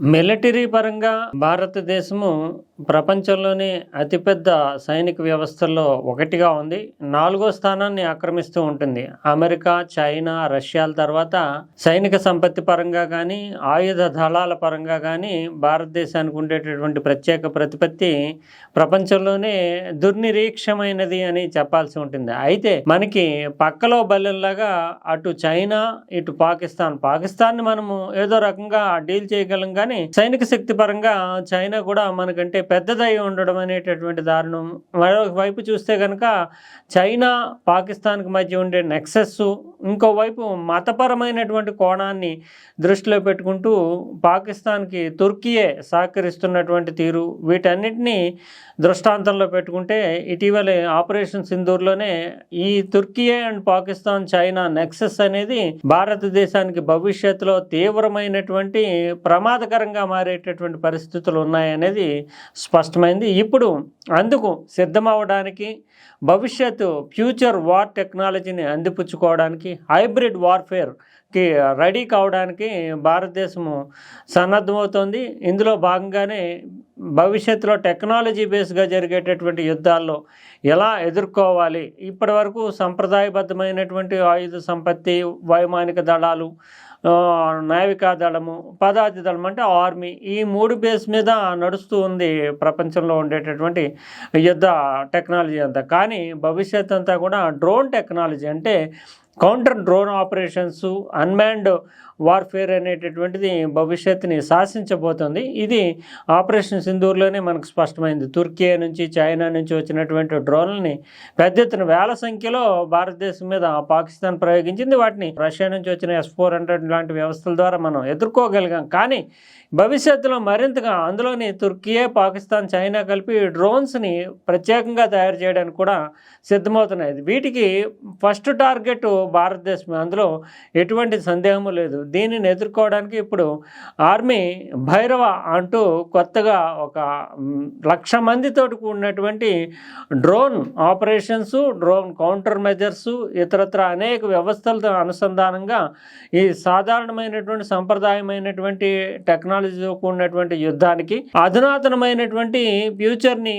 Military పరంగా భారతదేశము ప్రపంచంలోనే అతిపెద్ద సైనిక వ్యవస్థల్లో ఒకటిగా ఉంది. నాలుగో స్థానాన్ని ఆక్రమిస్తూ ఉంటుంది. అమెరికా చైనా రష్యాల తర్వాత సైనిక సంపత్తి పరంగా కానీ ఆయుధ దళాల పరంగా కానీ భారతదేశానికి ఉండేటటువంటి ప్రత్యేక ప్రతిపత్తి ప్రపంచంలోనే దుర్నిరీక్షమైనది అని చెప్పాల్సి ఉంటుంది. అయితే మనకి పక్కలో బల్లెల్లాగా అటు చైనా ఇటు పాకిస్తాన్. పాకిస్తాన్ని మనము ఏదో రకంగా డీల్ చేయగలం కానీ సైనిక శక్తి పరంగా చైనా కూడా మనకంటే పెద్దదై ఉండడం అనేటటువంటి దారుణం. మరొక వైపు చూస్తే కనుక చైనా పాకిస్తాన్కి మధ్య ఉండే నెక్సెస్ ఇంకోవైపు మతపరమైనటువంటి కోణాన్ని దృష్టిలో పెట్టుకుంటూ పాకిస్తాన్కి తుర్కీయే సహకరిస్తున్నటువంటి తీరు. వీటన్నిటినీ దృష్టాంతంలో పెట్టుకుంటే ఇటీవల ఆపరేషన్ సింధూర్లోనే ఈ Turkiye and Pakistan China nexus అనేది భారతదేశానికి భవిష్యత్తులో తీవ్రమైనటువంటి ప్రమాదకరంగా మారేటటువంటి పరిస్థితులు ఉన్నాయనేది స్పష్టమైంది. ఇప్పుడు అందుకు సిద్ధమవడానికి భవిష్యత్తు ఫ్యూచర్ వార్ టెక్నాలజీని అందిపుచ్చుకోవడానికి హైబ్రిడ్ వార్ఫేర్కి రెడీ కావడానికి భారతదేశము సన్నద్ధమవుతోంది. ఇందులో భాగంగానే భవిష్యత్తులో టెక్నాలజీ బేస్గా జరిగేటటువంటి యుద్ధాల్లో ఎలా ఎదుర్కోవాలి? ఇప్పటి వరకు సంప్రదాయబద్ధమైనటువంటి ఆయుధ సంపత్తి వైమానిక దళాలు నావికా దళము పదాతి దళం అంటే ఆర్మీ ఈ మూడు బేస్ మీద నడుస్తూ ఉంది ప్రపంచంలో ఉండేటటువంటి యుద్ధ టెక్నాలజీ అంతా. కానీ భవిష్యత్ అంతా కూడా డ్రోన్ టెక్నాలజీ అంటే counter drone operations unmanned warfare అనేటటువంటిది భవిష్యత్తుని శాసించబోతుంది. ఇది ఆపరేషన్ సింధూర్లోనే మనకు స్పష్టమైంది. తుర్కియా నుంచి చైనా నుంచి వచ్చినటువంటి డ్రోన్లని పెద్ద ఎత్తున వేల సంఖ్యలో భారతదేశం మీద పాకిస్తాన్ ప్రయోగించింది. వాటిని రష్యా నుంచి వచ్చిన ఎస్ ఫోర్ హండ్రెడ్ లాంటి వ్యవస్థల ద్వారా మనం ఎదుర్కోగలిగాం. కానీ భవిష్యత్తులో మరింతగా అందులోని తుర్కియే పాకిస్తాన్ చైనా కలిపి డ్రోన్స్ని ప్రత్యేకంగా తయారు చేయడానికి కూడా సిద్ధమవుతున్నాయి. వీటికి ఫస్ట్ టార్గెట్ భారతదేశం అందులో ఎటువంటి సందేహము లేదు. దీనిని ఎదుర్కోవడానికి ఇప్పుడు ఆర్మీ భైరవ అంటూ కొత్తగా ఒక లక్ష మందితోటి కూడినటువంటి drone operations drone counter measures ఇతరత్ర అనేక వ్యవస్థలతో అనుసంధానంగా ఈ సాధారణమైనటువంటి సంప్రదాయమైనటువంటి టెక్నాలజీతో కూడినటువంటి యుద్ధానికి అధునాతనమైనటువంటి ఫ్యూచర్ని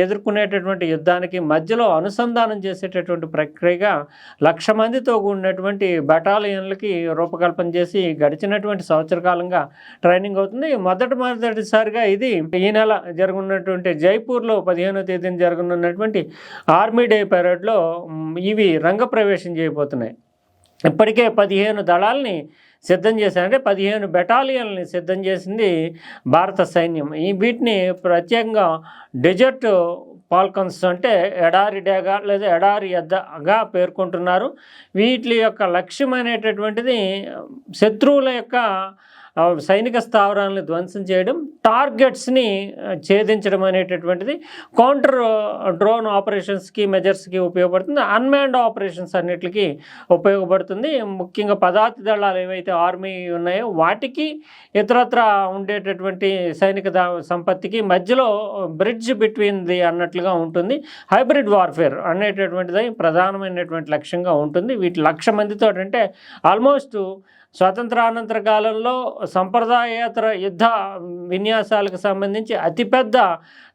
ఎదుర్కొనేటటువంటి యుద్ధానికి మధ్యలో అనుసంధానం చేసేటటువంటి ప్రక్రియగా లక్ష మందితో కూడినటువంటి బటాలియన్లకి రూపకల్పన చేసి గడిచినటువంటి సంవత్సర కాలంగా ట్రైనింగ్ అవుతుంది. మొదటి మొదటిసారిగా ఇది ఈ నెల జరగనున్నటువంటి జైపూర్లో పదిహేనో తేదీన జరగనున్నటువంటి ఆర్మీ డే పెరేడ్లో ఇవి రంగప్రవేశం చేయబోతున్నాయి. ఇప్పటికే పదిహేను దళాల్ని సిద్ధం చేశారు. అంటే పదిహేను బెటాలియన్లని సిద్ధం చేసింది భారత సైన్యం. ఈ వీటిని ప్రత్యేకంగా డెజర్ట్ పాల్కన్స్ అంటే ఎడారి డేగా లేదా ఎడారి ఎద్దగా పేర్కొంటున్నారు. వీటి యొక్క లక్ష్యం అనేటటువంటిది శత్రువుల యొక్క సైనిక స్థావరాలను ధ్వంసం చేయడం టార్గెట్స్ని ఛేదించడం అనేటటువంటిది కౌంటర్ డ్రోన్ ఆపరేషన్స్కి మెజర్స్కి ఉపయోగపడుతుంది. అన్మాన్డ్ ఆపరేషన్స్ అన్నిటికీ ఉపయోగపడుతుంది. ముఖ్యంగా పదాతి దళాలు ఏవైతే ఆర్మీ ఉన్నాయో వాటికి ఇతరత్ర ఉండేటటువంటి సైనిక దా- సంపత్తికి మధ్యలో బ్రిడ్జ్ బిట్వీన్ ది అన్నట్లుగా ఉంటుంది. హైబ్రిడ్ వార్ఫేర్ అనేటటువంటిది ప్రధానమైనటువంటి లక్ష్యంగా ఉంటుంది. వీటి లక్ష మందితో అంటే ఆల్మోస్ట్ స్వాతంత్రానంతర కాలంలో సంప్రదాయేతర యుద్ధ విన్యాసాలకు సంబంధించి అతిపెద్ద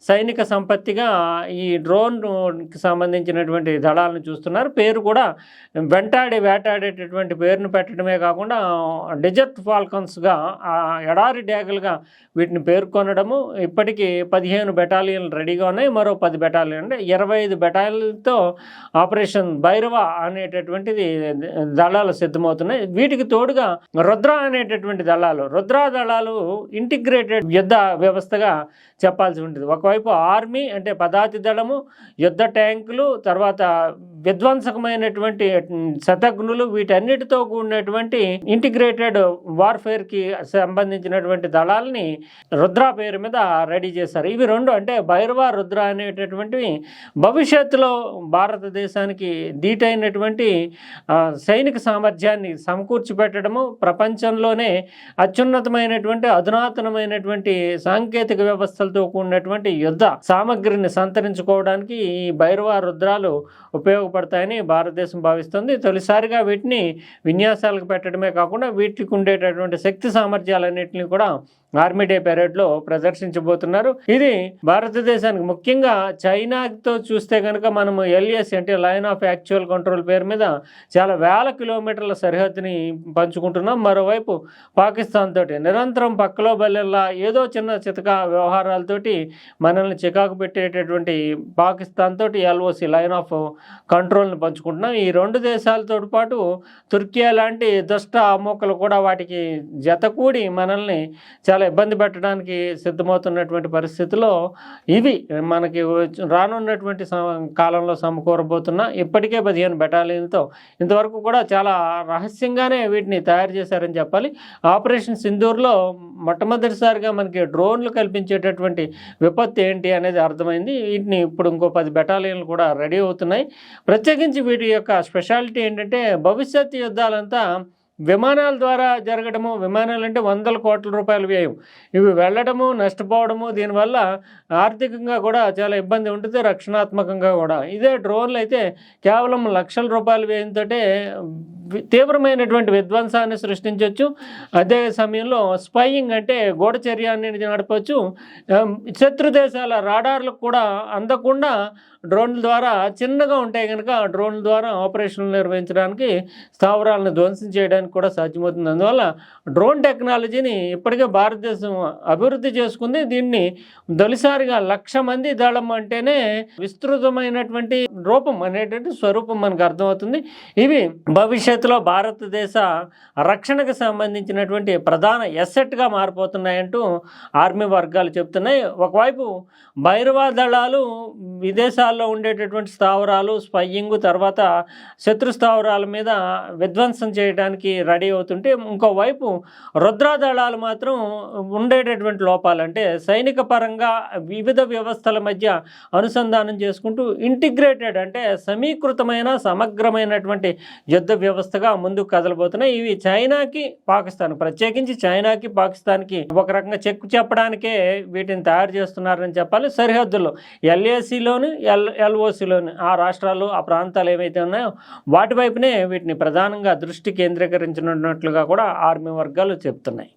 సైనిక సంపత్తిగా ఈ డ్రోన్కి సంబంధించినటువంటి దళాలను చూస్తున్నారు. పేరు కూడా వెంటాడి వేటాడేటటువంటి పేరును పెట్టడమే కాకుండా డెజర్ట్ ఫాల్కన్స్గా ఎడారి డేగలుగా వీటిని పేర్కొనడము ఇప్పటికీ పదిహేను బెటాలియన్లు రెడీగా ఉన్నాయి. మరో పది బెటాలియన్ అంటే ఇరవై ఐదు బెటాలియన్లతో ఆపరేషన్ భైరవ అనేటటువంటిది దళాలు సిద్ధమవుతున్నాయి. వీటికి తోడుగా రుద్ర అనేటటువంటి దళాలు రుద్ర దళాలు ఇంటిగ్రేటెడ్ యుద్ధ వ్యవస్థగా చెప్పాల్సి ఉంటుంది. ఒకవైపు ఆర్మీ అంటే పదాతి దళము యుద్ధ ట్యాంకులు తర్వాత విధ్వంసకమైనటువంటి శతఘ్నులు వీటన్నిటితో కూడినటువంటి ఇంటిగ్రేటెడ్ వార్ఫేర్కి సంబంధించినటువంటి దళాలని రుద్ర పేరు మీద రెడీ చేశారు. ఇవి రెండు అంటే భైరవ రుద్ర అనేటటువంటివి భవిష్యత్తులో భారతదేశానికి దీటైనటువంటి సైనిక సామర్థ్యాన్ని సమకూర్చి పెట్టడము ప్రపంచంలోనే అత్యున్నతమైనటువంటి అధునాతనమైనటువంటి సాంకేతిక వ్యవస్థలతో కూడినటువంటి యుద్ధ సామగ్రిని సంతరించుకోవడానికి ఈ భైరవ రుద్రాలు ఉపయోగపడ ఉపయోగపడతాయని భారతదేశం భావిస్తుంది. తొలిసారిగా వీటిని విన్యాసాలకు పెట్టడమే కాకుండా వీటికి ఉండేటటువంటి శక్తి సామర్థ్యాలన్నింటినీ కూడా ఆర్మీ డే పెరేడ్లో ప్రదర్శించబోతున్నారు. ఇది భారతదేశానికి ముఖ్యంగా చైనాతో చూస్తే కనుక మనము ఎల్ఎస్ అంటే లైన్ ఆఫ్ యాక్చువల్ కంట్రోల్ పేరు మీద చాలా వేల కిలోమీటర్ల సరిహద్దుని పంచుకుంటున్నాం. మరోవైపు పాకిస్తాన్ తోటి నిరంతరం పక్కలో బల్లెల్లా ఏదో చిన్న చితక వ్యవహారాలతోటి మనల్ని చికాకు పెట్టేటటువంటి పాకిస్తాన్ తోటి L O C line of కంట్రోల్ని పంచుకుంటున్నాం. ఈ రెండు దేశాలతో పాటు తుర్కియా లాంటి దుష్ట అమ్మోకలు కూడా వాటికి జతకూడి మనల్ని చాలా ఇబ్బంది పెట్టడానికి సిద్ధమవుతున్నటువంటి పరిస్థితిలో ఇవి మనకి రానున్నటువంటి కాలంలో సమకూరబోతున్న ఇప్పటికే పదిహేను బెటాలియన్తో ఇంతవరకు కూడా చాలా రహస్యంగానే వీటిని తయారు చేశారని చెప్పాలి. ఆపరేషన్ సింధూర్లో మొట్టమొదటిసారిగా మనకి డ్రోన్లు కల్పించేటటువంటి విపత్తు ఏంటి అనేది అర్థమైంది. వీటిని ఇప్పుడు ఇంకో పది బెటాలియన్లు కూడా రెడీ అవుతున్నాయి. ప్రత్యేకించి వీటి యొక్క స్పెషాలిటీ ఏంటంటే భవిష్యత్ యుద్ధాలంతా విమానాల ద్వారా జరగడము విమానాలు అంటే వందల కోట్ల రూపాయలు వ్యయం. ఇవి వెళ్ళడము నష్టపోవడము దీనివల్ల ఆర్థికంగా కూడా చాలా ఇబ్బంది ఉంటుంది రక్షణాత్మకంగా కూడా. ఇదే డ్రోన్లు అయితే కేవలం లక్షల రూపాయల వ్యయంతో తీవ్రమైనటువంటి విధ్వంసాన్ని సృష్టించవచ్చు అదే సమయంలో స్పైయింగ్ అంటే గూఢచర్యాన్ని నడపవచ్చు శత్రు దేశాల రాడార్లకు కూడా అందకుండా డ్రోన్ల ద్వారా చిన్నగా ఉంటాయి కనుక డ్రోన్ల ద్వారా ఆపరేషన్లు నిర్వహించడానికి స్థావరాలను ధ్వంసం చేయడానికి కూడా సాధ్యమవుతుంది. అందువల్ల డ్రోన్ టెక్నాలజీని ఇప్పటికే భారతదేశం అభివృద్ధి చేసుకుంది. దీన్ని తొలిసారిగా లక్ష మంది దళం అంటేనే విస్తృతమైనటువంటి రూపం అనేటువంటి స్వరూపం మనకు అర్థమవుతుంది. ఇవి భవిష్యత్ భవిష్యత్తులో భారతదేశ రక్షణకు సంబంధించినటువంటి ప్రధాన ఎసెట్గా మారిపోతున్నాయంటూ ఆర్మీ వర్గాలు చెప్తున్నాయి. ఒకవైపు భైరవా దళాలు విదేశాల్లో ఉండేటటువంటి స్థావరాలు స్పయ్యింగ్ తర్వాత శత్రు స్థావరాల మీద విధ్వంసం చేయడానికి రెడీ అవుతుంటే ఇంకోవైపు రుద్రా దళాలు మాత్రం ఉండేటటువంటి లోపాలు అంటే సైనిక పరంగా వివిధ వ్యవస్థల మధ్య అనుసంధానం చేసుకుంటూ ఇంటిగ్రేటెడ్ అంటే సమీకృతమైన సమగ్రమైనటువంటి యుద్ధ వ్యవస్థ వ్యవస్థగా ముందుకు కదలబోతున్నాయి. ఇవి చైనాకి పాకిస్తాన్ ప్రత్యేకించి చైనాకి పాకిస్తాన్కి ఒక రకంగా చెక్ చెప్పడానికే వీటిని తయారు చేస్తున్నారని చెప్పాలి సరిహద్దుల్లో. ఎల్ఏసీలోను ఎల్ ఎల్ఓసీలోను ఆ రాష్ట్రాలు ఆ ప్రాంతాలు ఏవైతే ఉన్నాయో వాటి వైపునే వీటిని ప్రధానంగా దృష్టి కేంద్రీకరించినట్లుగా కూడా ఆర్మీ వర్గాలు చెప్తున్నాయి.